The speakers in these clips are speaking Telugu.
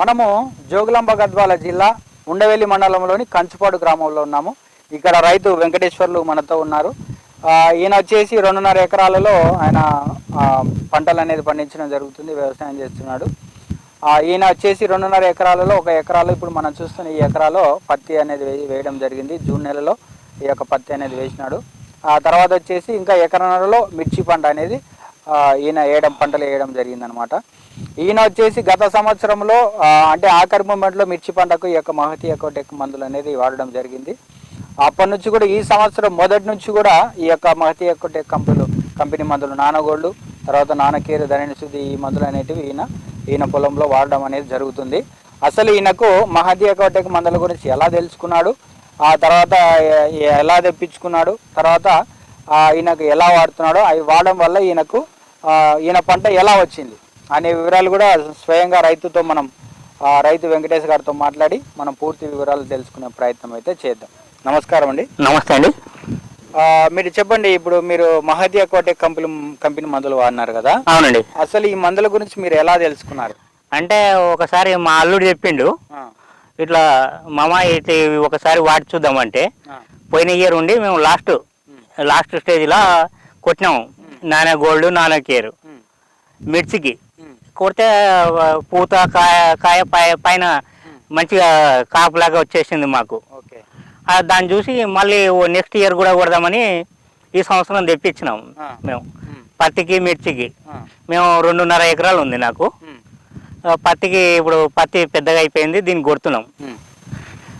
మనము జోగులాంబ గద్వాల జిల్లా ఉండవెల్లి మండలంలోని కంచుపాడు గ్రామంలో ఉన్నాము. ఇక్కడ రైతు వెంకటేశ్వర్లు మనతో ఉన్నారు. ఈయన వచ్చేసి రెండున్నర ఎకరాలలో ఆయన పంటలు అనేది పండించడం జరుగుతుంది వ్యవసాయం చేస్తున్నాడు. ఈయన వచ్చేసి రెండున్నర ఎకరాలలో ఒక ఎకరాలో ఇప్పుడు మనం చూస్తున్న ఈ ఎకరాలో పత్తి అనేది వేయడం జరిగింది. జూన్ నెలలో ఈ యొక్క పత్తి అనేది వేసినాడు. ఆ తర్వాత వచ్చేసి ఇంకా ఎకరన్నరలో మిర్చి పంట అనేది ఈయన వేయడం పంటలు వేయడం జరిగిందనమాట ఈయన వచ్చేసి గత సంవత్సరంలో అంటే ఆఖరి మూమెంట్లో మిర్చి పంటకు ఈ యొక్క మహతి ఎకోటెక్ మందులు అనేది వాడడం జరిగింది. అప్పటి నుంచి కూడా ఈ సంవత్సరం మొదటి నుంచి కూడా ఈ యొక్క మహతి ఎకోటెక్ కంపెనీలు కంపెనీ మందులు నానగోళ్ళు తర్వాత నానకేరు ధరణి శుద్ధి ఈ మందులు అనేటివి ఈయన ఈయన పొలంలో వాడడం అనేది జరుగుతుంది. అసలు ఈయనకు మహతి ఎకోటెక్ మందుల గురించి ఎలా తెలుసుకున్నాడు? ఆ తర్వాత ఎలా తెప్పించుకున్నాడు? తర్వాత ఈయనకు ఎలా వాడుతున్నాడో అవి వాడడం వల్ల ఈయనకు ఈయన పంట ఎలా వచ్చింది అనే వివరాలు కూడా స్వయంగా రైతుతో మనం రైతు వెంకటేష్ గారితో మాట్లాడి మనం పూర్తి వివరాలు తెలుసుకునే ప్రయత్నం అయితే చేద్దాం. నమస్కారం అండి. నమస్తే అండి. మీరు చెప్పండి ఇప్పుడు మీరు మహదీయ కోటె కంపెనీ కంపెనీ మందులు వాడినారు కదా. అవునండి. అసలు ఈ మందుల గురించి మీరు ఎలా తెలుసుకున్నారు? అంటే ఒకసారి మా అల్లుడు చెప్పిండు ఇట్లా మామ ఇట్లా ఇవి ఒకసారి వాడి చూద్దామంటే పోయిన ఇయర్ ఉండి మేము లాస్ట్ లాస్ట్ స్టేజ్లో కొట్టినాము నాన్న గోల్డ్ నాన్న కేర్. మిర్చికి. కొడితే పూత కాయ కాయ పై- పైన మంచిగా కాపులాగా వచ్చేసింది మాకు. దాన్ని చూసి మళ్ళీ నెక్స్ట్ ఇయర్ కూడా కొడదామని ఈ సంవత్సరం తెప్పించినాం. మేము. పత్తికి మిర్చికి. మేము రెండున్నర ఎకరాలు ఉంది నాకు. పత్తికి ఇప్పుడు పత్తి పెద్దగా అయిపోయింది దీన్ని కొడుతున్నాం.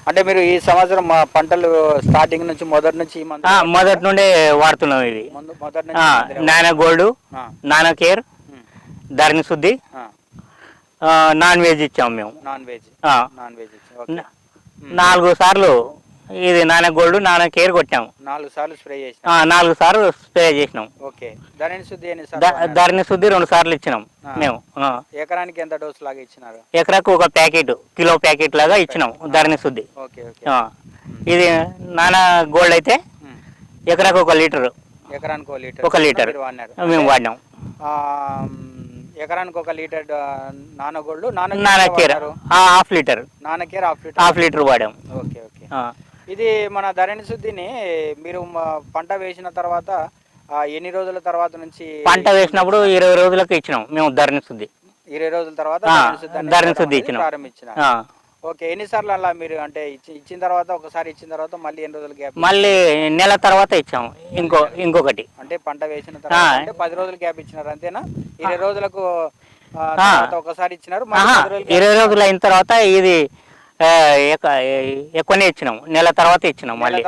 అంటే మీరు ఈ సంవత్సరం మా పంటలు స్టార్టింగ్ నుంచి మొదటి నుంచి మొదటి నుండే వాడుతున్నాం ఇది. Nano gold nano care Dharani Shuddhi non veg ఇచ్చాం మేము. Non veg. నాన్ వెజ్ నాలుగు సార్లు ఇది నానో గోల్డ్ నానో కేర్ కొట్టాము. నాలుగు సార్లు స్ప్రే చేసిన. ఆ, నాలుగు సార్లు స్ప్రే చేసినాం. ఓకే. ధరణి శుద్ధి ఎన్ని ద- సార్లు ధరణి శుద్ధి రెండు సార్లు ఇచ్చినాం ఆ. మేము. ఆ. ఎకరానికి ఎంత డోస్ లాగా ఇచ్చినారు? ఎకరాకు ఒక ప్యాకెట్ కిలో ప్యాకెట్ లాగా ఇచ్చినాం ధరణి శుద్ధి. Okay okay. ఆ. ఇది నానా గోల్డ్ అయితే ఉమ్. ఎకరాకు ఒక లీటర్. ఎకరానికి ఒక లీటర్. ఒక లీటర్. మీరు వాడినారు. మేము వాడినాం. ఆ, మ్, ఎకరానికి ఒక litre నానగోళ్ళు nano care half litre. Nano care half litre. Half litre వాడాం. Okay okay. ఆ. ఇది మన ధరణి శుద్ధిని మీరు పంట వేసిన తర్వాత ఎన్ని రోజుల తర్వాత నుంచి పంట వేసినప్పుడు ఇరవై రోజులకు ఇచ్చినాం మేము ధరణి శుద్ధి ఇరవై రోజుల తర్వాత ధరణి శుద్ధి ఇచ్చినాం. ప్రారంభించినారు. ఆ. ఓకే ఎన్నిసార్లు అలా మీరు అంటే ఇచ్చి ఇచ్చిన తర్వాత ఒకసారి ఇచ్చిన తర్వాత మళ్ళీ ఎన్ని రోజులు గ్యాప్ మళ్ళీ నెల తర్వాత ఇచ్చాము ఇంకో ఇంకొకటి. అంటే పంట వేసిన తర్వాత. అంటే పది రోజులు గ్యాప్ ఇచ్చినారు అంతేనా? ఇరవై రోజులకు ఒకసారి ఇచ్చినారు ఇరవై రోజులు అయిన తర్వాత ఇది ఎక్కువనే ఇచ్చినాం. నెల తర్వాత ఇచ్చినాం మళ్ళీ.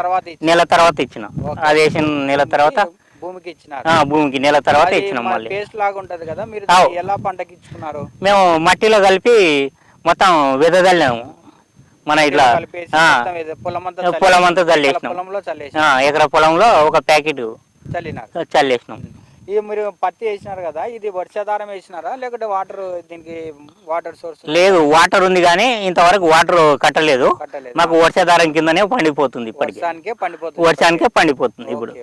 నెల తర్వాత ఇచ్చినాం. అది వేసిన నెల తర్వాత భూమికి ఇచ్చినారు. భూమికి నెల తర్వాత ఇచ్చినాం మళ్ళీ. పేస్ట్ లాగా ఉంటది కదా మీరు ఎలా పంటకి ఇచ్చుకున్నారు? మేము మట్టిలో కలిపి మొత్తం వెదజల్లాము. మన ఇట్లా పొలం అంతా చల్లేసినాం. ఎకరా పొలంలో ఒక ప్యాకెట్ చల్లేసినాం. ఇది మీరు పత్తి వేసినారు కదా ఇది వర్షాధారం వేసినారా? లేకుంటే వాటర్ దీనికి వాటర్ సోర్స్ లేదు వాటర్ ఉంది కానీ ఇంతవరకు వాటర్ కట్టలేదు. మాకు వర్షాధారం కిందనే పండిపోతుంది ఇప్పటికి. వర్షానికే పండిపోతుంది. వర్షానికే పండిపోతుంది ఇప్పుడు.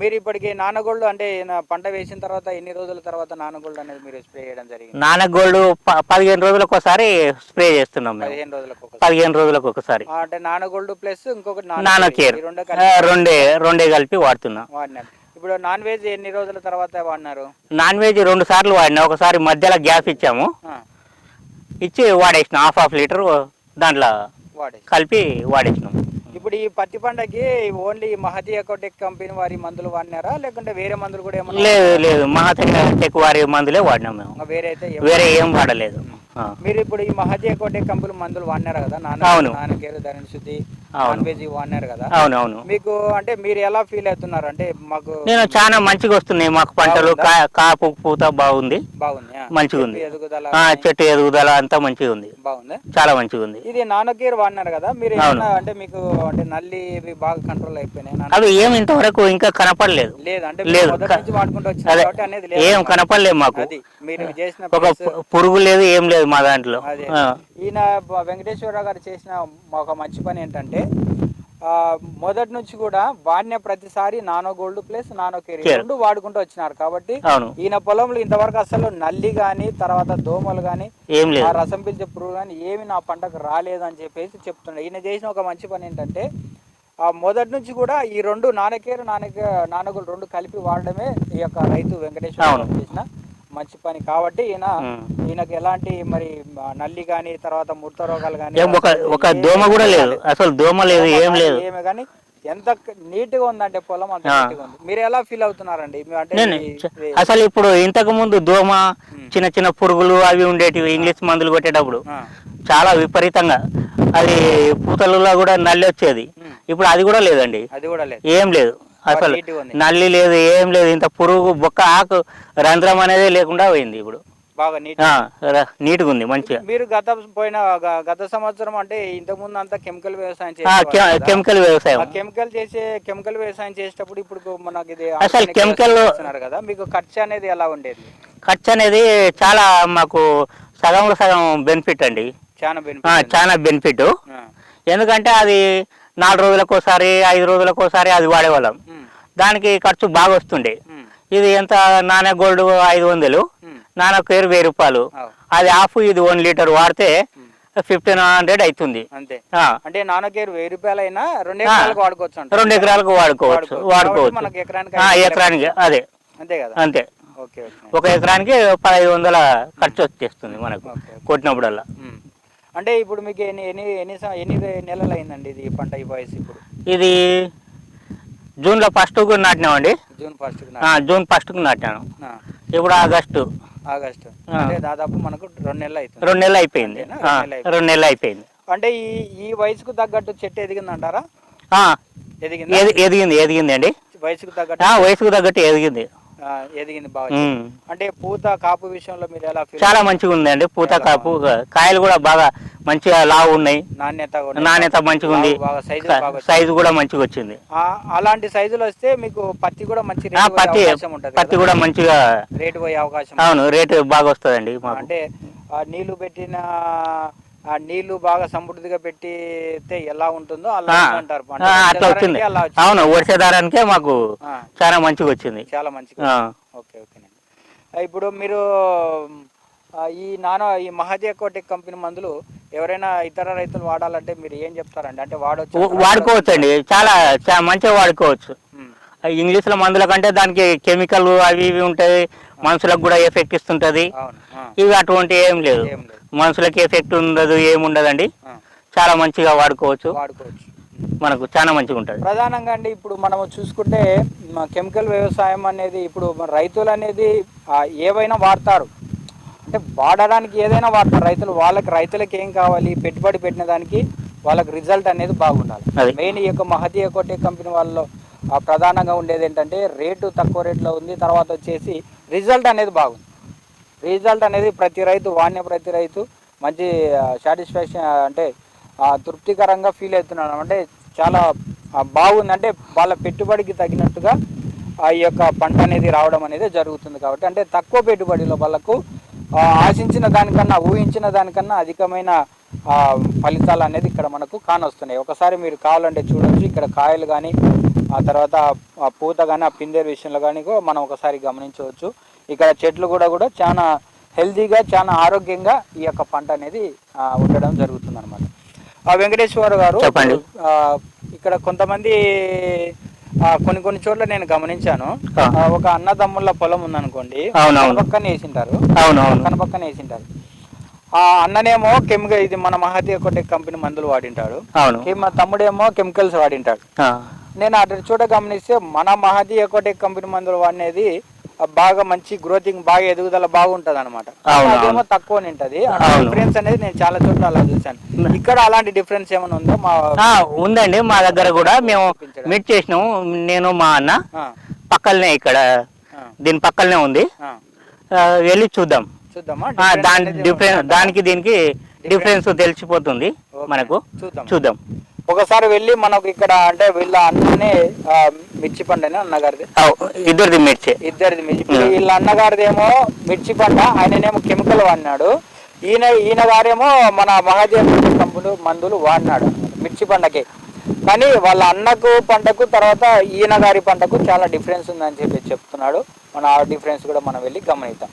మీరు ఇప్పటికి నానగోల్డ్ అంటే పంట వేసిన తర్వాత ఎన్ని రోజుల తర్వాత నానగోల్డ్ అనేది మీరు స్ప్రే చేయడం జరిగింది? నానక్ గోల్డ్ ప- పదిహేను రోజులకు ఒకసారి స్ప్రే చేస్తున్నాం పదిహేను రోజులకు ఒకసారి. పదిహేను రోజులకు ఒకసారి. అంటే నానగోల్డ్ ప్లస్ ఇంకొకటి నానో కేర్ రెండో రెండే కలిపి వాడుతున్నాం. వాడినారు. ఇప్పుడు నాన్ వెజ్ ఎన్ని రోజుల తర్వాత వాడినారు? నాన్ వెజ్ రెండు సార్లు వాడినా. ఒకసారి మధ్యలో గ్యాప్ ఇచ్చాము. ఇచ్చి వాడేసినాం. హాఫ్ హాఫ్ లీటర్ దాంట్లో కలిపి వాడేసినాం. ఇప్పుడు ఈ పత్తి పంటకి ఓన్లీ మహతి ఎకోటెక్ కంపెనీ వారి మందులు వాడినారా? లేకుంటే వేరే మందులు కూడా ఏమన్నా లేదు లేదు. మహాటెక్ వారి మందులే వాడినాం మేము. ఇంకా వేరే అయితే వేరే ఏం వాడలేదు. మీరు ఇప్పుడు ఈ మహతి ఎకోటెక్ కంపెనీ మందులు వాడినారు కదా? నాన్న. నాన్నకేరు ధరణి శుద్ధి. నాన్ వెజ్ వాడినారు కదా. అవును అవును మీకు అంటే మీరు ఎలా ఫీల్ అవుతున్నారు? అంటే మాకు నేను చాలా మంచిగా వస్తున్నాయి. మాకు పంటలు కాపు పూత బాగుంది. బాగుంది. మంచిగా ఉంది. చెట్టు ఎదుగుదల చెట్టు ఎదుగుదల అంతా మంచిగా ఉంది. బాగుంది? చాలా మంచిగా ఉంది. ఇది నానోకేర్ వాడినారు కదా. మీరు అంటే మీకు అంటే నల్లి బాగా కంట్రోల్ అయిపోయినాయి? అవి ఏం ఇంతవరకు ఇంకా కనపడలేదు. లేదు అంటే లేదు. అనేది ఏం. కనపడలేదు మాకు. మీరు చేసిన ఒక పురుగు లేదు ఏం లేదు మా దాంట్లో. ఈయన వెంకటేశ్వరరావు గారు చేసిన ఒక మంచి పని ఏంటంటే ఆ, మొదటి నుంచి కూడా వాడిన ప్రతిసారి nano gold plus nano care. రెండు వాడుకుంటూ వచ్చినారు కాబట్టి ఈయన పొలంలో ఇంతవరకు అసలు నల్లి గాని తర్వాత దోమలు గాని రసం పీల్చే పురుగు కానీ ఏమి నా పంటకు రాలేదని చెప్పేసి చెప్తున్నాడు ఈయన చేసిన ఒక మంచి పని ఏంటంటే ఆ మొదటి నుంచి కూడా ఈ రెండు నానకేరు నానకే నానగులు రెండు కలిపి వాడడమే ఈ యొక్క రైతు వెంకటేశ్వర. చేసిన మంచి పని కాబట్టి ఈయన. ఈయనకి ఎలాంటి మరి నల్లి కానీ తర్వాత ముడత రోగాలు కానీ ఒక ఒక దోమ కూడా లేదు. అసలు దోమ లేదు ఏం లేదు. ఏమి కానీ ఎంత నీట్గా ఉందంటే పొలం అంత. నీట్గా ఉంది. మీరు ఎలా ఫీల్ అవుతున్నారండి? అంటే అసలు ఇప్పుడు ఇంతకు ముందు దోమ. చిన్న చిన్న పురుగులు అవి ఉండేటివి ఇంగ్లీష్ మందులు కొట్టేటప్పుడు చాలా విపరీతంగా. అది పూతలలో కూడా నల్లి వచ్చేది. ఇప్పుడు అది కూడా లేదండి. అది కూడా లేదు. ఏం లేదు. అసలు గా నల్లి లేదు ఏం లేదు ఇంత పురుగు బొక్క ఆకు రంధ్రం అనేది లేకుండా పోయింది ఇప్పుడు. బాగా నీట్ నీట్గా ఉంది మంచిగా. మీరు గత పోయిన గ- గత సంవత్సరం అంటే ఇంతకు ముందు అంతా కెమికల్ వ్యవసాయం? కెమికల్ వ్యవసాయం. కెమికల్ చేసే కెమికల్ వ్యవసాయం చేసేటప్పుడు ఇప్పుడు మనకి ఇది అసలు కెమికల్- కదా మీకు ఖర్చు అనేది ఎలా ఉండేది? ఖర్చు అనేది చాలా మాకు సగంలో సగం బెనిఫిట్ అండి. చాలా బెనిఫిట్ చాలా బెనిఫిట్. ఎందుకంటే అది నాలుగు రోజులకు ఒకసారి ఐదు రోజులకు ఒకసారి అది వాడేవాళ్ళం. దానికి ఖర్చు బాగా వస్తుండే. ఇది ఎంత? నాన్న గోల్డ్ ఐదు వందలు. నాన్న కేర్ వెయ్యి రూపాయలు. అది హాఫ్ ఇది వన్ లీటర్ వాడితే ఫిఫ్టీన్ హండ్రెడ్ అవుతుంది అంటే నాన్నకేరు వెయ్యి రూపాయలు అయినా రెండు ఎకరాలకు వాడుకోవచ్చు రెండు ఎకరాలకు వాడుకోవచ్చు. వాడుకోవచ్చు. ఎకరానికి అదే. అంతే కదా? అంతే. ఒక ఎకరానికి పదహైదు వందల ఖర్చు వచ్చేస్తుంది మనకు. కొట్టినప్పుడల్లా. అంటే ఇప్పుడు మీకు ఎన్ని ఎన్ని ఎన్ని ఎన్ని నెలలు అయిందండి ఇది పంట ఈ వయసు ఇప్పుడు? ఇది జూన్లో ఫస్ట్కు నాటినామండి? జూన్ ఫస్ట్ జూన్ ఫస్ట్కు నాటినాను. ఇప్పుడు ఆగస్టు. ఆగస్టు. అంటే దాదాపు మనకు రెండు నెలలు అవుతుంది రెండు నెలలు అయిపోయింది. రెండు నెలలు అయిపోయింది. అంటే ఈ ఈ వయసుకు తగ్గట్టు చెట్టు ఎదిగిందంటారా? ఆ, ఎదిగిందా? ఎది- ఎదిగింది ఎదిగింది అండి. వయసుకు తగ్గట్టు వయసుకు తగ్గట్టు ఎదిగింది. ఎదిగింది బాగా. అంటే పూత కాపు విషయంలో మీరు ఎలా చాలా మంచిగా ఉంది అండి పూత కాపు కాయలు కూడా బాగా మంచిగా లావు ఉన్నాయి. నాణ్యత కూడా నాణ్యత మంచిగా ఉంది. సైజు కూడా మంచిగా వచ్చింది. ఆ, అలాంటి సైజులు వస్తే మీకు పత్తి కూడా మంచి పత్తి పత్తి కూడా మంచిగా రేటు పోయే అవకాశం అవును రేటు బాగా వస్తుందండి అంటే నీళ్ళు పెట్టిన ఆ నీళ్ళు బాగా సమృద్ధిగా పెట్టితే ఎలా ఉంటుందో అలా అట్లా వచ్చింది. అవును వర్షధారానికే మాకు చాలా మంచిగా వచ్చింది. చాలా మంచిగా. ఓకే ఓకేనండి ఆ, ఇప్పుడు మీరు ఈ నానో ఈ మహజీ కోటెక్ కంపెనీ మందులు ఎవరైనా ఇతర రైతులు వాడాలంటే మీరు ఏం చెప్తారండి? అంటే వాడొచ్చు? వా- వాడుకోవచ్చు అండి చాలా మంచిగా వాడుకోవచ్చు. ఇంగ్లీష్లో మందుల కంటే దానికి కెమికల్ అవి ఇవి ఉంటాయి మనుషులకు కూడా ఎఫెక్ట్ ఇస్తుంటది. ఇవి అటువంటి ఏం లేదు. మనుషులకి ఎఫెక్ట్ ఉండదు ఏముండదండి చాలా మంచిగా వాడుకోవచ్చు. వాడుకోవచ్చు. మనకు చాలా మంచిగా ఉంటుంది. ప్రధానంగా అండి ఇప్పుడు మనం చూసుకుంటే కెమికల్ వ్యవసాయం అనేది ఇప్పుడు రైతులు అనేది ఏవైనా వాడతారు. అంటే వాడడానికి ఏదైనా వాడతారు. రైతులు వాళ్ళకి రైతులకి ఏం కావాలి? పెట్టుబడి పెట్టిన దానికి వాళ్ళకి రిజల్ట్ అనేది బాగుండాలి. మెయిన్ ఈ యొక్క మహతి ఎకోటే కంపెనీ వాళ్ళలో ఆ, ప్రధానంగా ఉండేది ఏంటంటే రేటు తక్కువ రేట్లో ఉంది తర్వాత వచ్చేసి రిజల్ట్ అనేది బాగుంది. రిజల్ట్ అనేది ప్రతి రైతు వాణ్య ప్రతి రైతు మంచి సాటిస్ఫాక్షన్ అంటే తృప్తికరంగా ఫీల్ అవుతున్నాడు. అంటే చాలా బాగుంది. అంటే వాళ్ళ పెట్టుబడికి తగినట్టుగా ఆ ఈ యొక్క పంట అనేది రావడం అనేది జరుగుతుంది కాబట్టి. అంటే తక్కువ పెట్టుబడిలో వాళ్ళకు ఆశించిన దానికన్నా ఊహించిన దానికన్నా అధికమైన ఫలితాలు అనేది ఇక్కడ మనకు కానొస్తున్నాయి. ఒకసారి మీరు కావాలంటే చూడొచ్చు. ఇక్కడ కాయలు కానీ ఆ తర్వాత ఆ పూత కానీ ఆ పిందెర్ విషయంలో కానీ మనం ఒకసారి గమనించవచ్చు. ఇక్కడ చెట్లు కూడా కూడా చాలా హెల్తీగా చాలా ఆరోగ్యంగా ఈ యొక్క పంట అనేది ఉండడం జరుగుతుంది అనమాట వెంకటేశ్వర గారు ఇక్కడ కొంతమంది కొన్ని కొన్ని చోట్ల నేను గమనించాను. ఒక అన్నదమ్ముల పొలం ఉందనుకోండి. పక్కన వేసింటారు. పక్కన వేసింటారు. ఆ అన్ననేమో కెమికల్ ఇది మన మహతి ఒకటి కంపెనీ మందులు వాడింటాడు. మా తమ్ముడేమో కెమికల్స్ వాడింటాడు. నేను అటు చోట గమనిస్తే మన మహతి ఎకోటెక్ కంపెనీ మందులు వాడినది బాగా మంచి గ్రోతింగ్ బాగా ఎదుగుదల బాగుంటది అనమాట అదేమో. తక్కువ ఉంటది. డిఫరెన్స్ అనేది నేను చాలా చోట్ల అలా చూసాను ఇక్కడ అలాంటి డిఫరెన్స్ ఏమైనా ఉందో? మా ఉందండి. మా దగ్గర కూడా మేము మీట్ చేసినాము నేను మా అన్న పక్కలనే ఇక్కడ దీని పక్కలనే ఉంది. వెళ్ళి చూద్దాం. చూద్దామా? దాని అనేది డిఫరెన్స్? దానికి దీనికి డిఫరెన్స్ తెలిసిపోతుంది. మనకు. చూద్దాం. చూద్దాం. ఒకసారి వెళ్ళి మనకు ఇక్కడ అంటే వీళ్ళ అన్ననే మిర్చి పంటనే అన్నగారిది. ఇద్దరిది మిర్చి. ఇద్దరిది మిర్చి. వీళ్ళ అన్నగారిదేమో మిర్చి పంట ఆయననేమో కెమికల్ వాడినాడు. ఈయన ఈయన గారేమో మన మహాదేవ్ కంపులు మందులు వాడినాడు మిర్చి పంటకి కానీ వాళ్ళ అన్నకు పంటకు తర్వాత ఈయన గారి పంటకు చాలా డిఫరెన్స్ ఉందని చెప్పి చెప్తున్నాడు. మన ఆ డిఫరెన్స్ కూడా మనం వెళ్ళి గమనిద్దాం.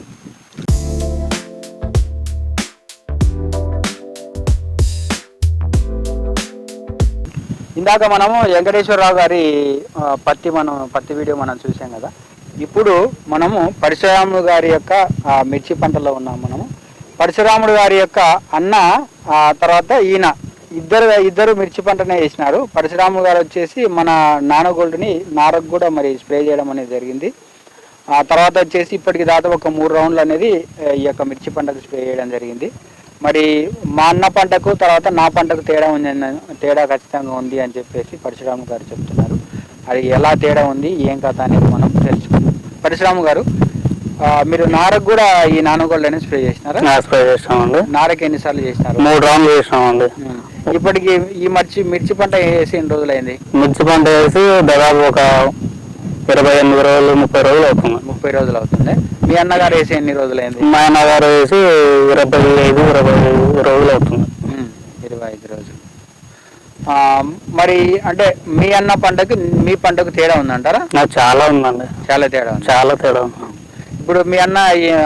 ఇందాక మనము వెంకటేశ్వరరావు గారి పత్తి మనం పత్తి వీడియో మనం చూసాం కదా. ఇప్పుడు మనము పరశురాముడు గారి యొక్క మిర్చి పంటలో ఉన్నాం మనము. పరశురాముడు గారి యొక్క అన్న ఆ, తర్వాత ఈయన ఇద్దరు ఇద్దరు మిర్చి పంటనే వేసినారు. పరశురాముడు గారు వచ్చేసి మన నానగోల్డ్ని నారకు కూడా మరి స్ప్రే చేయడం అనేది జరిగింది. ఆ తర్వాత వచ్చేసి ఇప్పటికి దాదాపు ఒక మూడు రౌండ్లు అనేది ఈ యొక్క మిర్చి పంటకు స్ప్రే చేయడం జరిగింది. మరి మా అన్న పంటకు తర్వాత నా పంటకు తేడా ఉంది తేడా ఖచ్చితంగా ఉంది అని చెప్పేసి పరశురాము గారు చెప్తున్నారు. అది ఎలా తేడా ఉంది ఏం కథ అనేది మనం తెలుసుకుందాం. పరశురాము గారు మీరు నారకు కూడా ఈ నానగోల్డ్ అనేది స్ప్రే చేసినారా? స్ప్రే చేస్తామండి. నారకు ఎన్నిసార్లు చేసినారు? మూడు రౌండ్లు చేసినామండి. ఇప్పటికి ఈ మిర్చి మిర్చి పంట వేసి ఎన్ని రోజులైంది మిర్చి పంట వేసి దాదాపు ఒక ఇరవై ఎనిమిది రోజులు ముప్పై రోజులు అవుతుంది. ముప్పై రోజులు అవుతుంది. మీ అన్నగారు వేసి ఎన్ని రోజులైంది? మా అన్నగారు వేసి ఇరవై ఐదు ఇరవై రోజులు అవుతుంది. ఇరవై ఐదు రోజులు. ఆ, మరి అంటే మీ అన్న పంటకు మీ పంటకు తేడా ఉందంటారా? నాకు చాలా ఉందండి. చాలా తేడా చాలా తేడా ఉంది. ఇప్పుడు మీ అన్న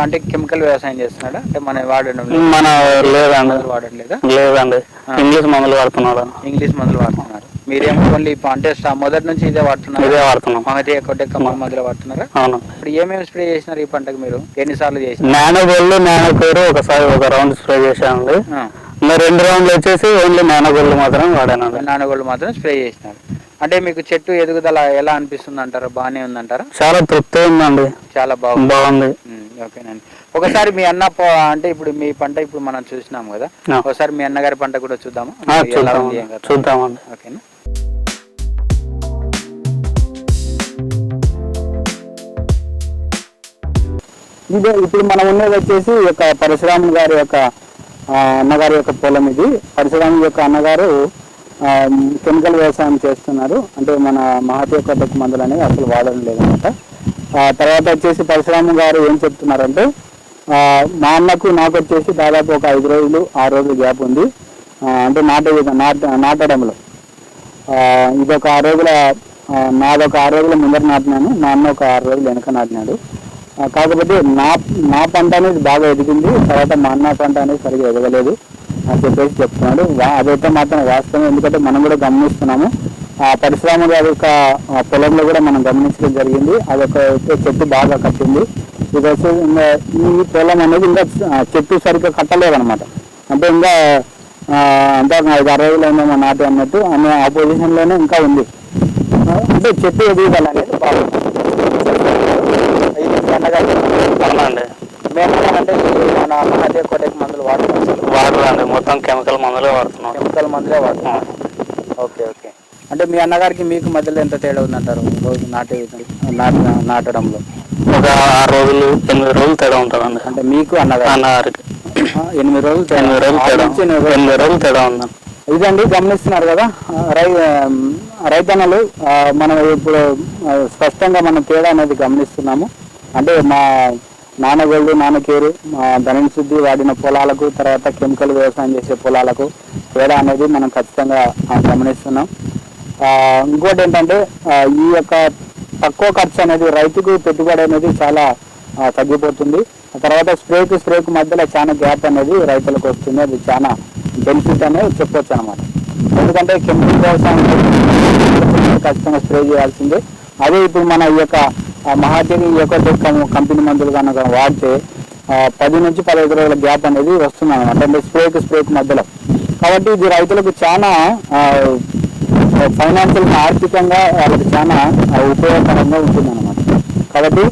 అంటే కెమికల్ వ్యవసాయం చేస్తున్నాడా? అంటే మన వాడడం లేదా? మన లేదండి. మందులు వాడట్లేదా లేదండి. ఇంగ్లీష్ మందులు వాడుతున్నాడు. ఇంగ్లీష్ మందులు వాడుతున్నారు. మీరేమో ఓన్లీ అంటే మొదటి నుంచి ఇదే వాడుతున్నారు. ఇదే వాడుతున్నాం. మగతే కొట్టే కమ్మల మందులు వాడుతున్నారా? అవును. ఇప్పుడు ఏమేమి స్ప్రే చేసినారు ఈ పంటకు మీరు? ఎన్నిసార్లు చేసినారు? నానో గోల్డ్ నానో పేరు ఒకసారి ఒక రౌండ్ స్ప్రే చేశానండి. ఆ, ఇంకా రెండు రౌండ్లు వచ్చేసి ఓన్లీ నానో గోల్డ్ మాత్రం వాడానండి. నానగోళ్ళు మాత్రం స్ప్రే చేసినారు. అంటే మీకు చెట్టు ఎదుగుదల ఎలా అనిపిస్తుంది అంటారా బాగానే ఉందంటారా? చాలా తృప్తి ఉందండి. చాలా బాగుంది. బాగుంది. ఓకేనండి. ఒకసారి మీ అన్న అంటే ఇప్పుడు మీ పంట ఇప్పుడు మనం చూసినాం కదా. ఒకసారి మీ అన్నగారి పంట కూడా చూద్దామా? చూద్దామండి. ఓకేనా? ఇదే ఇప్పుడు మనం ఉన్నది వచ్చేసి యొక్క పరశురాము గారి యొక్క అన్నగారి యొక్క పొలం ఇది. పరశురాము యొక్క అన్నగారు కెమికల్ వ్యవసాయం చేస్తున్నారు. అంటే మన కొత్తకు మందులు అనేవి అసలు వాడడం లేదన్నమాట ఆ, తర్వాత వచ్చేసి పరశురాము గారు ఏం చెప్తున్నారంటే మా అన్నకు నాకు వచ్చేసి దాదాపు ఒక ఐదు రోజులు ఆరు రోజులు గ్యాప్ ఉంది. అంటే నాటే నాట నాటడంలో. ఇదొక ఆరు రోజుల నాదొక ఆరు రోజుల ముందర నాటినాను. మా అన్న ఒక ఆరు రోజులు వెనక నాటినాడు. కాకపోతే నా నా పంట అనేది బాగా ఎదిగింది. తర్వాత మా అన్న పంట అనేది సరిగా ఎదగలేదు అని చెప్పేసి చెప్తున్నాడు. అదైతే మాత్రం వాస్తవం ఎందుకంటే మనం కూడా గమనిస్తున్నాము. ఆ పరిశ్రమ గారి యొక్క పొలంలో కూడా మనం గమనించడం జరిగింది. అదొక చెట్టు బాగా కట్టింది. ఇది వచ్చి ఇంకా ఈ పొలం అనేది ఇంకా చెట్టు సరిగ్గా కట్టలేదన్నమాట. అంటే ఇంకా అంటే ఐదు ఆరు రోజులు ఏమో నాటి అన్నట్టు అనే ఆ పొజిషన్లోనే ఇంకా ఉంది. అంటే చెట్టు ఎదుగుదల అనేది బాగుంది అంటే మన మహాదేవ్ మందులు వాడుతున్నాం. అసలు వాడరండి. మొత్తం కెమికల్ మందులే వాడుతున్నాం. కెమికల్ మందులే వాడుతున్నాం. Okay okay. అంటే మీ అన్నగారికి మీకు మధ్యలో ఎంత తేడా ఉందంటారు? రోజు నాటే నాట నాటడంలో? ఒక ఆరు రోజులు ఎనిమిది రోజులు తేడా ఉంటుందండి. అంటే మీకు అన్నగారు అన్నగారికి. ఎనిమిది రోజులు. ఎనిమిది రోజులు తేడా. ఎనిమిది రోజులు. తేడా. ఉందండి. ఇదండి గమనిస్తున్నారు కదా రై రైతన్నలు మనం ఇప్పుడు స్పష్టంగా మనం తేడా అనేది గమనిస్తున్నాము. అంటే మా నాన్నగోళ్ళు నాన్నకేరు మా ధనం శుద్ధి వాడిన పొలాలకు తర్వాత కెమికల్ వ్యవసాయం చేసే పొలాలకు తేడా అనేది మనం ఖచ్చితంగా గమనిస్తున్నాం. ఇంకోటి ఏంటంటే ఈ యొక్క తక్కువ ఖర్చు అనేది రైతుకు పెట్టుబడి అనేది చాలా తగ్గిపోతుంది. ఆ తర్వాత స్ప్రేకు స్ప్రేకు మధ్యలో చాలా గ్యాప్ అనేది రైతులకు వస్తుంది. అది చాలా బెనిఫిట్ అనేది చెప్పొచ్చు అనమాట ఎందుకంటే కెమికల్ వ్యవసాయం ఖచ్చితంగా స్ప్రే చేయాల్సిందే. అదే ఇప్పుడు మన ఈ యొక్క మహాదేవి ఈ యొక్క కంపెనీ మందులు కనుక వాడితే పది నుంచి పదహైదు రోజుల గ్యాప్ అనేది వస్తుంది అనమాట అంటే స్ప్రేకు స్ప్రేకు మధ్యలో. కాబట్టి ఇది రైతులకు చాలా ఫైనాన్షియల్ ఆర్థికంగా వాళ్ళకి చాలా ఉపయోగకరంగా ఉంటుంది అనమాట కాబట్టి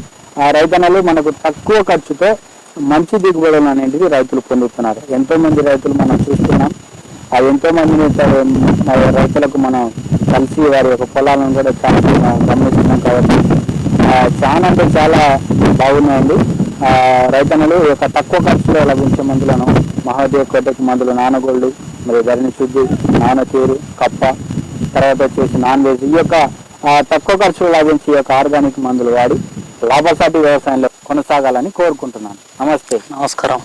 ఆ రైతన్నలు మనకు తక్కువ ఖర్చుతో మంచి దిగుబడులు అనేటివి రైతులు పొందుతున్నారు. ఎంతో మంది రైతులు మనం చూస్తున్నాం. ఆ ఎంతో మందిని రైతులకు మనం కలిసి వారి యొక్క పొలాలను కూడా చాలా గమనిస్తున్నాం కాబట్టి చాలా అంటే చాలా బాగున్నాయండి. రైతన్నలు ఒక యొక్క తక్కువ ఖర్చులో లభించే మందులను మహాదేవ్ కోటకి మందులు నానగోళ్ళు మరి ధరణి శుద్ధి నానతీరు కప్ప తర్వాత వచ్చేసి నాన్ వెజ్ ఈ యొక్క తక్కువ ఖర్చులు లభించే ఈ యొక్క ఆర్గానిక్ మందులు వాడి లాభసాటి వ్యవసాయంలో కొనసాగాలని కోరుకుంటున్నాను. నమస్తే. నమస్కారం.